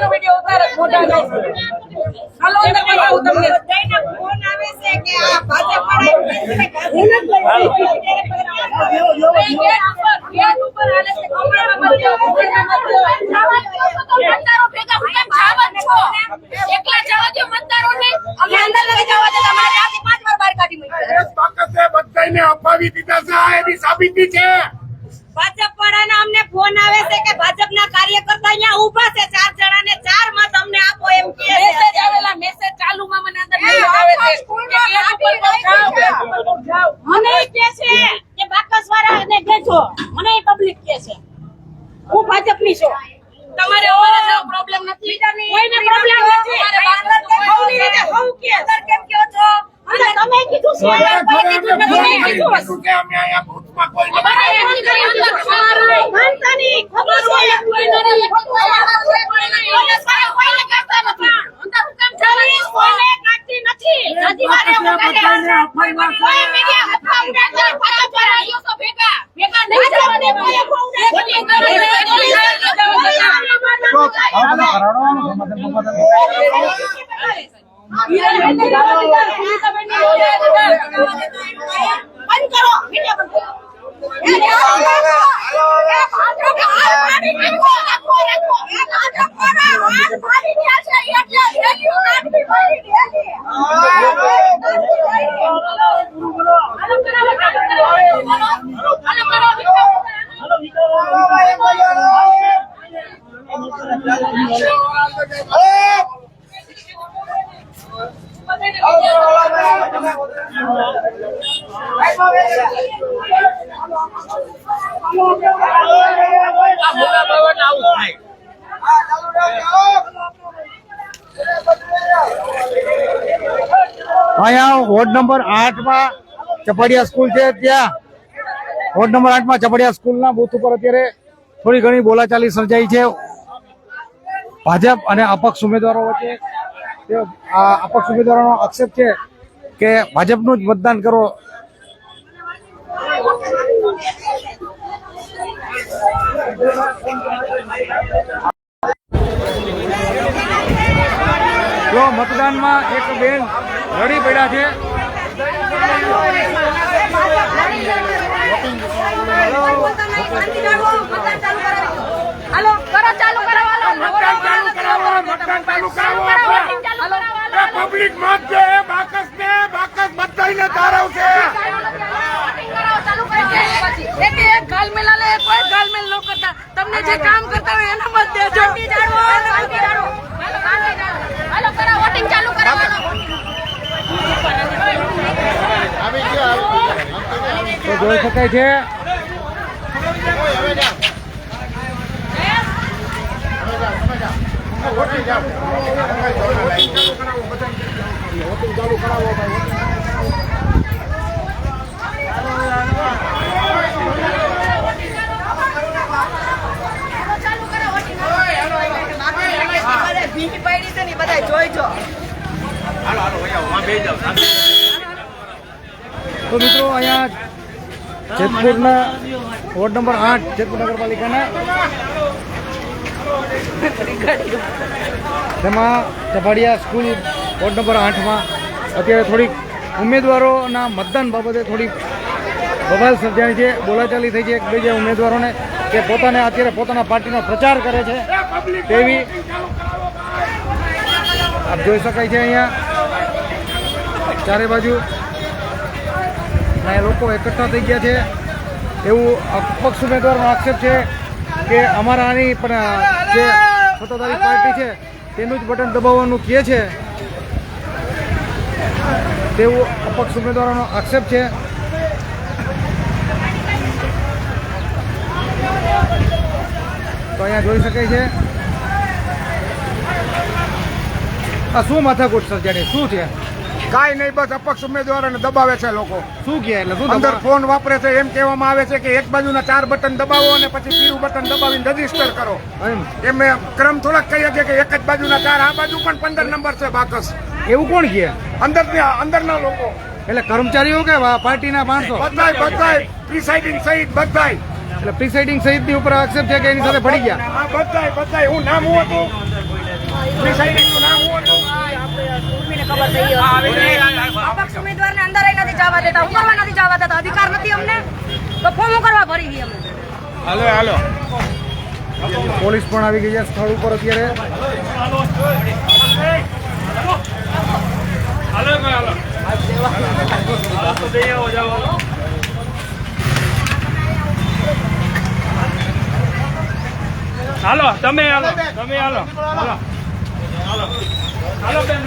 એનો વિડિયો ઉતાર મોઢાનો હાલો અંદર બતાવું તમને. જઈને ફોન આવે છે કે આ ભાજપ અપાવી દીધા છે આ એવી સાબિતી છે. ભાજપ વાળાના અમને ફોન આવે છે કે ભાજપના કાર્યકર્તા અહીંયા ઊભા છે ચાર જણાને ચાર મત અમને આપો એમ કે મેસેજ આવેલા મેસેજ ચાલુમાં મને અંદર મેસેજ આવે છે. કે ઉપર. મને કહે છે કે બાકસ વાળાને કહેજો. મને પબ્લિક કહે છે. હું ભાજપની છું. તમારે અમારા જાવ પ્રોબ્લેમ નથી. કોઈને પ્રોબ્લેમ નથી. તમારે બાકસ કોઈ રીતે હું કે સર કેમ કહો છો? અને તમે કીધું છે. કીધું નથી, મેં કીધું. દીધું કે અમે અહીંયા બૂથમાં કોઈ નથી. અમારે એમની કઈ અંદર ખબર માનતા નહીં, ખબર છે. પોલીસવાળા કોઈને કાઢતા નથી. પોલીસ કોઈને કાઢતી નથી. નથી વારે હું કાઢ્યા. કોઈ મીડિયા અથવા ઉડાડતા નથી. ભાજપ વાળા આવ્યો તો ભેગા. ભેગા નહીં જવા દેવા. મોટી કરે. બંધ કરો. আলো করে વોર્ડ નંબર આઠમાં ચપડિયા સ્કૂલ છે ત્યાં. વોર્ડ નંબર આઠમાં ચપડિયા સ્કૂલના બૂથ ઉપર અત્યારે થોડી ઘણી બોલાચાલી સર્જાઈ છે. ભાજપ અને અપક્ષ ઉમેદવારો વચ્ચે અપક્ષ ઉમેદવારોનો આક્ષેપ છે કે ભાજપનું જ મતદાન કરો. જો મતદાનમાં એક બેન લડી પડ્યા છે. હાલો ગાલમેલ ન કરતા તમને જે કામ કરતા હોય એના મત જોઈ શકાય છે. ભીની પડી છે ને તો અહીંયા જેતપુરના વોર્ડ નંબર આઠ, જેતપુર નગરપાલિકાના. તેમાં ચભાડિયા સ્કૂલ વોર્ડ નંબર આઠમાં અત્યારે થોડીક ઉમેદવારોના મતદાન બાબતે થોડીક બબાલ સર્જાણી છે, બોલાચાલી થઈ છે એકબીજા ઉમેદવારોને કે પોતાને અત્યારે પોતાના પાર્ટીનો પ્રચાર કરે છે. તેવી આપ જોઈ શકાય છે અહીંયા. ચારે બાજુ લોકો એકઠા થઈ ગયા છે. એવું અપક્ષ ઉમેદવારનો આક્ષેપ છે કે અમારાની પણ જે સત્તાધારી પાર્ટી છે, તેનું જ બટન દબાવવાનું કહે છે. તેવું અપક્ષ ઉમેદવારોનો આક્ષેપ છે. તો અહીંયા જોઈ શકાય છે. આ શું માથાકૂટ સર્જાણી શું છે? કાંઈ નહીં બસ અપક્ષ ઉમેદવારોને દબાવે છે લોકો. શું કહે એટલે શું અંદર ફોન વાપરે છે એમ કહેવામાં આવે છે કે એક બાજુના ચાર બટન દબાવો અને પછી બીજું બટન દબાવીને રજિસ્ટર કરો. એમ. એમ ક્રમ થોડાક કહીએ છીએ કે એક જ બાજુના ચાર આ બાજુ પણ પંદર નંબર છે બાકસ. એવું કોણ કહે? અંદર અંદરના લોકો. એટલે કર્મચારીઓ કે પાર્ટીના માણસો? બધાય બધાય પ્રિસાઇડિંગ સહિત બધાય. એટલે પ્રિસાઇડિંગ સહિતની ઉપર આક્ષેપ છે કે એની સાથે પડી ગયા? બધાય બધાય. હું નામ હું હતું? પ્રિસાઇડિંગનું નામ શું થઈ અપક્ષ ઉમેદવારને અંદર નથી જવા દેતા ઉમરવા નથી જવા દેતા અધિકાર નથી અમને? તો ફોર્મ કરવા ભરી ગઈ અમે હાલો હાલો. પોલીસ પણ આવી ગઈ છે સ્થળ ઉપર અત્યારે. હાલો તમે હાલો તમે હાલો. હાલો. હાલો. હાલો બેન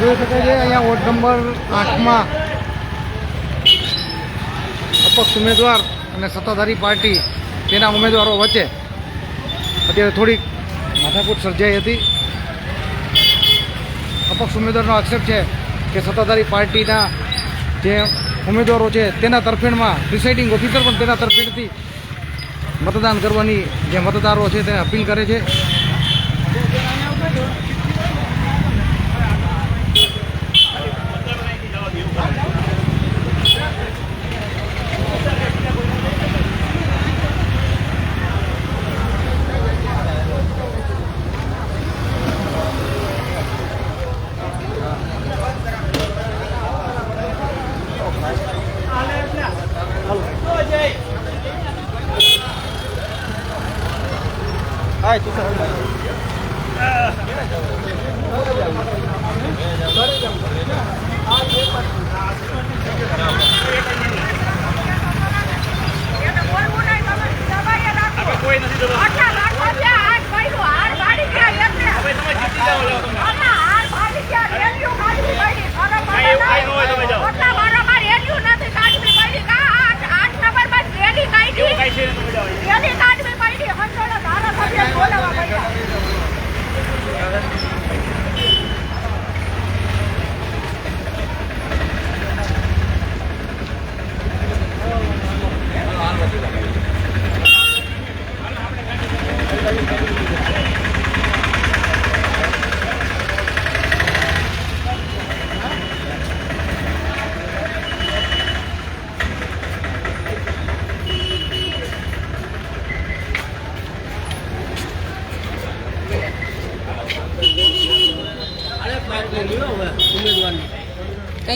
જોઈ શકાય છે અહીંયા વોર્ડ નંબર આઠમાં અપક્ષ ઉમેદવાર અને સત્તાધારી પાર્ટી તેના ઉમેદવારો વચ્ચે અત્યારે થોડીક માથાકૂટ સર્જાઈ હતી. અપક્ષ ઉમેદવારનો આક્ષેપ છે કે સત્તાધારી પાર્ટીના જે ઉમેદવારો છે તેના તરફેણમાં પ્રિસાઇડિંગ ઓફિસર પણ તેના તરફેણથી મતદાન કરવાની જે મતદારો છે તેને અપીલ કરે છે.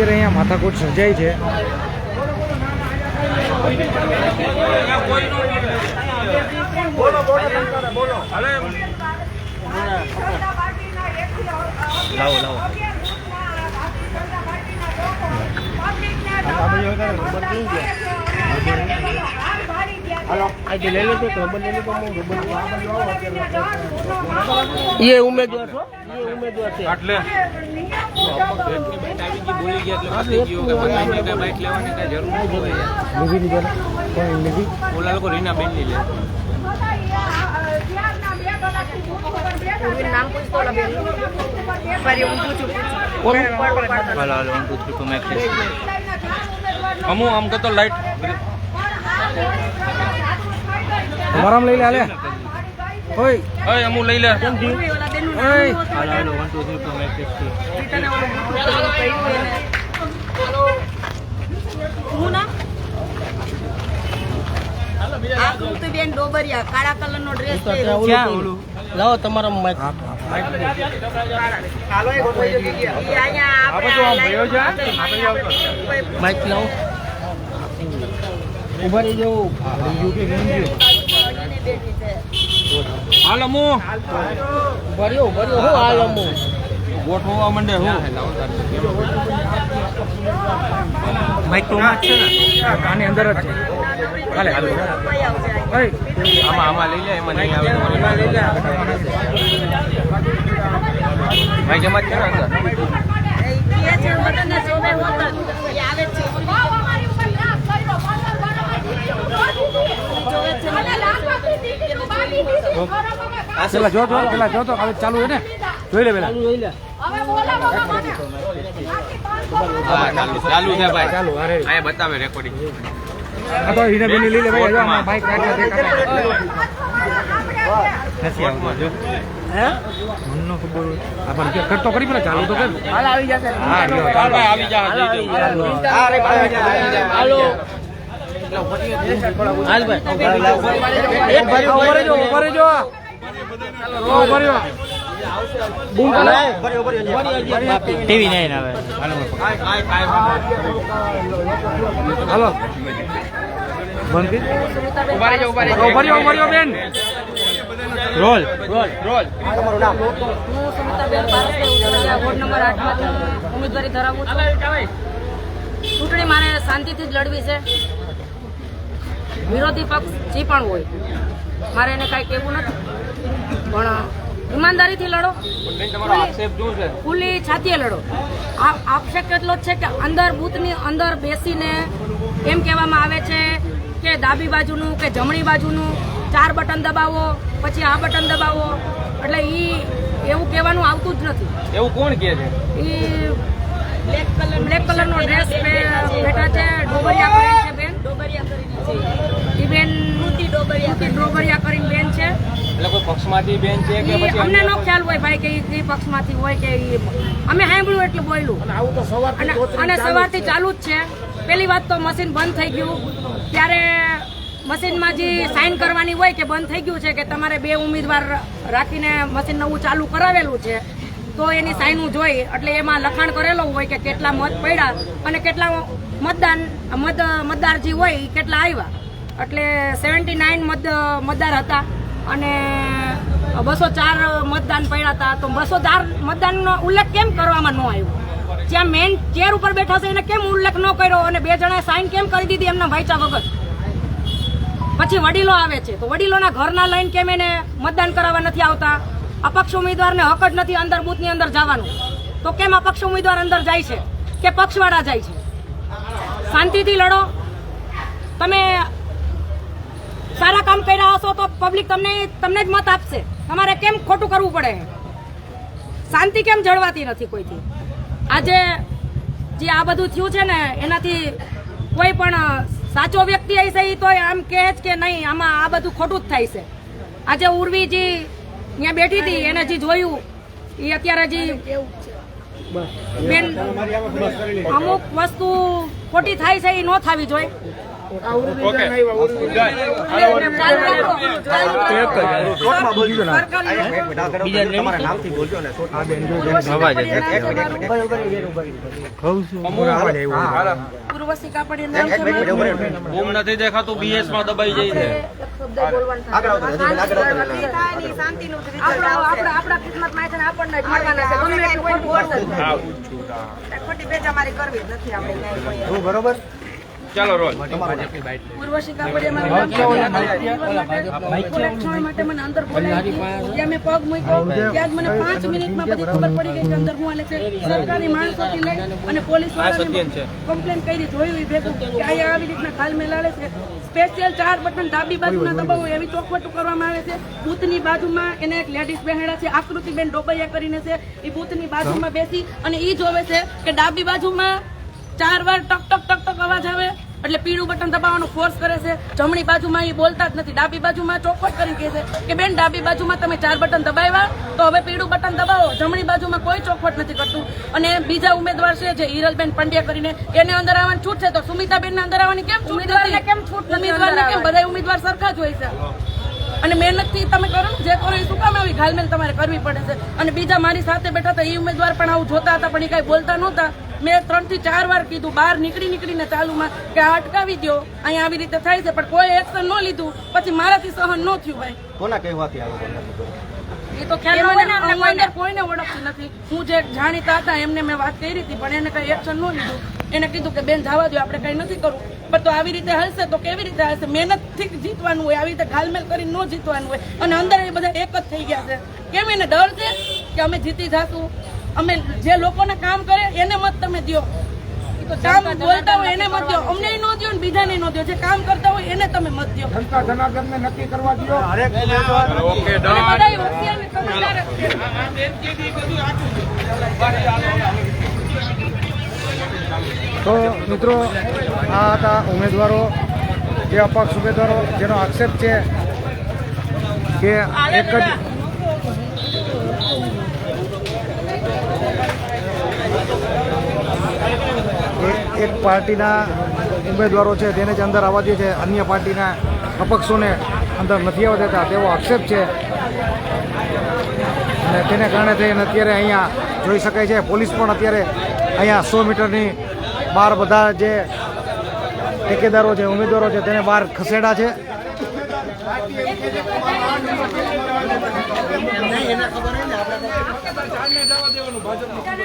અત્યારે અહીંયા માથાકૂટ સર્જાઈ છે. લાવો લાવો. એ ઉમેદવાર છો એ ઉમેદવાર છે એટલે ઓલા લોકો રીના બેનની લે પૂર્વીનું નામ પૂછતો ઓલા બેન ફરી હું પૂછું હાલો હાલો વન ટુ થ્રી ટુ અમુ આમ કરતો લાઈટ તમારામાં લઈ લે ઓય. ઓય અમુ લઈ લે. ઓય. હાલો હાલો આ કૃતિબેન ડોબરિયા કાળા ડ્રેસ પહેર્યો લાવો તમારો માઇક લાવો. ઊભા રહી ઊભા રહ્યો ઊભા રહ્યો હું આલમો ગોઠવવા માંડે, હું. માઈક તો માં છે ને? આની અંદર જ છે. ઓય આમાં આમાં લઈ લે, એમાં નહીં આવે લઈ લે. માઇક એમાં છે ને અંદર કહે છે બધાને જોવે હોત જ. ઈ આવે જ છે પેલા જો જો પેલા જો તો હવે ચાલુ છે ને? જોઈ લે પેલા. જોઈ લે. ચાલુ ચાલુ છે ભાઈ. ચાલુ અરે બતાવે રેકોર્ડિંગ આ તો હીરા બેની લઈ લે ભાઈ જો આમાં બાઈક રાખે દેખાતા નથી આવતું જો. મનનો ખબર આ પણ કટ તો કરી પેલા ચાલુ તો કર. હાલ આવી જશે. હા ચાલ. ભાઈ આવી જા જઈ હાલો હાલ. ભાઈ. ઊભા રહેજો ઊભા રહેજો. ટીવી નહીં આવે હાલો ચૂંટણી મારે શાંતિથી જ લડવી છે વિરોધી પક્ષ જે પણ હોય મારે એને કાંઈ કહેવું નથી પણ ઈમાનદારીથી લડો. છે? ખુલ્લી છાતીએ લડો. આ આક્ષેપ કેટલો જ છે કે અંદર બૂથની અંદર બેસીને એમ કહેવામાં આવે છે કે ડાબી બાજુનું કે જમણી બાજુનું ચાર બટન દબાવો પછી આ બટન દબાવો. એટલે ઈ એવું કહેવાનું આવતું જ નથી. એવું કોણ કહે છે? ઈ બ્લેક કલર બ્લેક કલરનો ડ્રેસ બેઠા છે ડોબરિયા કરીને છે બેન. ઈ બેન ડોબરિયા ડોબરિયા કરીને બેન છે. એટલે કોઈ પક્ષમાંથી બેન છે કે પછી અમને નો ખ્યાલ હોય ભાઈ કે ઈ પક્ષમાંથી હોય કે અમે સાંભળ્યું એટલે બોલ્યું. અને અને સવારથી ચાલુ જ છે. પેલી વાત તો મશીન બંધ થઈ ગયું. ત્યારે મશીનમાં જે સાઇન કરવાની હોય કે બંધ થઈ ગયું છે કે તમારે બે ઉમેદવાર રાખીને મશીન નવું ચાલુ કરાવેલું છે તો એની સાઇનું જોઈ. એટલે એમાં લખાણ કરેલું હોય કે કેટલા મત પડ્યા અને કેટલા મતદાન મત મતદાર જે હોય કેટલા આવ્યા. એટલે સેવન્ટી નાઇન મત, મતદાર હતા અને બસો ચાર મતદાન પડ્યા હતા. તો બસો ચાર મતદાનનો ઉલ્લેખ કેમ કરવામાં ન આવ્યો? જ્યાં મેન ચેર ઉપર બેઠા છે, એને કેમ ઉલ્લેખ ન કર્યો અને બે જણાએ સાઇન કેમ કરી દીધી એમના વાંચા વગર? પછી વડીલો આવે છે. તો વડીલોના ઘરના લઈને કેમ એને મતદાન કરાવવા નથી આવતા? અપક્ષ ઉમેદવારને હક જ નથી અંદર બૂથની અંદર જવાનું. તો કેમ અપક્ષ ઉમેદવાર અંદર જાય છે? કે પક્ષવાળા જાય છે? શાંતિથી લડો. તમે સારા કામ કર્યા હશો તો પબ્લિક તમને તમને જ મત આપશે. તમારે કેમ ખોટું કરવું પડે? શાંતિ કેમ જળવાતી નથી કોઈથી? આજે જે આ બધું થયું છે ને એનાથી કોઈ પણ સાચો વ્યક્તિ હશે એ તો આમ કહે જ કે નહીં આમાં આ બધું ખોટું જ થાય છે. આજે ઉર્વીજી ત્યાં બેઠી હતી એને જે જોયું એ અત્યારે જે બેન અમુક વસ્તુ ખોટી થાય છે એ ન થવી જોઈએ. બૂમ નથી દેખાતું બીએસમાં દબાઈ જાય છે બરોબર? ચાલો રોલ ઉર્વશી કાપડિયા માટે મને અંદર બોલાવી ત્યાં મેં પગ મૂક્યો. ત્યાં મને પાંચ મિનિટમાં બધી ખબર પડી ગઈ કે અંદર હું હાલે છે. સરકારી માણસોથી લઈ અને પોલીસ કમ્પ્લેન કરી જોયું ઈ ભેગું કે અહીંયા આવી રીતના ખાલમેલ આવે છે. સ્પેશિયલ ચાર બટન ડાબી બાજુના દબાવો એવી ચોખવટું કરવામાં આવે છે. બૂથની બાજુમાં એને એક લેડીઝ બેહેડા છે. આકૃતિબેન ડોબૈયા કરીને છે. એ બૂથની બાજુમાં બેસી અને ઈ જોવે છે કે ડાબી બાજુમાં ચાર વાર ટક ટક ટક ટક અવાજ આવે. એટલે પીળું બટન દબાવવાનો ફોર્સ કરે છે. જમણી બાજુમાં એ બોલતા જ નથી. ડાબી બાજુમાં ચોખવટ કરીને કહે છે કે બેન ડાબી બાજુમાં તમે ચાર બટન દબાવ્યા તો હવે પીળું બટન દબાવો. જમણી બાજુમાં કોઈ ચોખવટ નથી કરતું. અને બીજા ઉમેદવાર છે જે હિરલબેન પંડ્યા કરીને એને અંદર આવવાની છૂટ છે. તો સુમિતાબેન ને અંદર આવવાની કેમ છૂટ કેમ છૂટ ઉમેદવારને કેમ? બધા ઉમેદવાર સરખા જ હોય છે. અને મહેનતથી તમે કરો ને જે કરો એ શું કામ આવી? ઘાલમેલ તમારે કરવી પડે છે. અને બીજા મારી સાથે બેઠા હતા એ ઉમેદવાર પણ આવું જોતા હતા પણ એ કાંઈ બોલતા નહોતા. મેં ત્રણથી ચાર વાર કીધું બહાર નીકળી નીકળીને ચાલુમાં કે આ અટકાવી દો અહીંયા આવી રીતે થાય છે પણ કોઈ એક્શન ન લીધું. પછી મારાથી સહન ન થયું ભાઈ. કોના કહેવાથી આવું એ તો ખ્યાલ કોઈને ઓળખતી નથી. હું જે જાણીતા હતા એમને મેં વાત કરી હતી પણ એને કઈ એક્શન ન લીધું. એને કીધું કે બેન જવા દો આપણે કઈ નથી કરવું. પણ તો આવી રીતે હશે તો કેવી રીતે હશે મહેનતથી જીતવાનું હોય આવી રીતે ઘાલમેલ કરીને ન જીતવાનું હોય. અને અંદર એ બધા એક જ થઈ ગયા છે. કેમ એને ડર છે? કે અમે જીતી જાશું? અમે જે લોકોને કામ કરે એને મત તમે દો કામ બોલતા હોય એને મત દો અમને ન દો ને બીજાને ન દો જે કામ કરતા હોય એને તમે મત દો જનતા જનાર્દનને નક્કી કરવા દો ઓકે ડન. બધા. તો મિત્રો આ હતા ઉમેદવારો જે અપક્ષ ઉમેદવારો જેનો આક્ષેપ છે કે એક જ એ- એક પાર્ટીના ઉમેદવારો છે તેને જ અંદર આવવા દે છે. અન્ય પાર્ટીના અપક્ષોને અંદર નથી આવવા દેતા. તેવો આક્ષેપ છે. અને તેને કારણે થઈને અત્યારે અહીંયા જોઈ શકાય છે, પોલીસ પણ અત્યારે અહીંયા સો મીટરની બહાર બધા જે ઠેકેદારો છે, ઉમેદવારો છે, તેને બહાર ખસેડા છે. ભાજપના